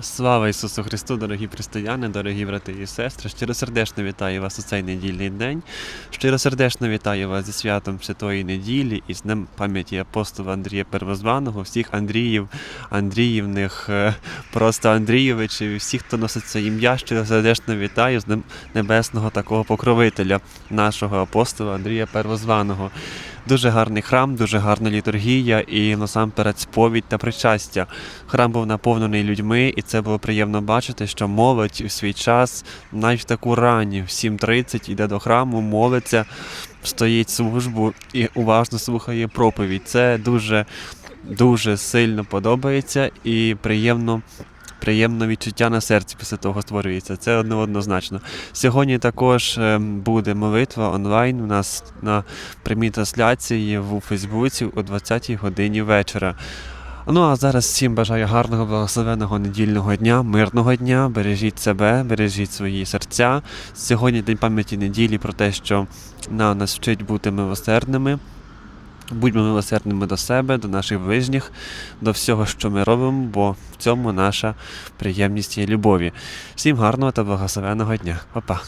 Слава Ісусу Христу, дорогі християни, дорогі брати і сестри. Щиросердечно вітаю вас у цей недільний день. Щиросердечно вітаю вас зі святом Святої неділі і з Днем пам'яті апостола Андрія Первозваного, всіх Андріїв, Андріївних, е, просто Андрійовичів, всіх, хто носить це ім'я, щиросердечно вітаю з Днем Небесного такого покровителя нашого апостола Андрія Первозваного. Дуже гарний храм, дуже гарна літургія і насамперед сповідь та причастя. Храм був наповнений людьми, і це було приємно бачити, що молодь у свій час, навіть в таку рані, в 7.30 йде до храму, молиться, стоїть службу і уважно слухає проповідь. Це дуже, дуже сильно подобається і приємно. Приємне відчуття на серці після того створюється. Це одно- однозначно. Сьогодні також ем, буде молитва онлайн у нас на прямій трансляції в Фейсбуці о 20-й годині вечора. Ну а зараз всім бажаю гарного, благословеного недільного дня, мирного дня. Бережіть себе, бережіть свої серця. Сьогодні день пам'яті неділі про те, що на нас вчить бути милосердними. Будьмо милосердними до себе, до наших ближніх, до всього, що ми робимо, бо в цьому наша приємність і любові. Всім гарного та благословенного дня. Па-па.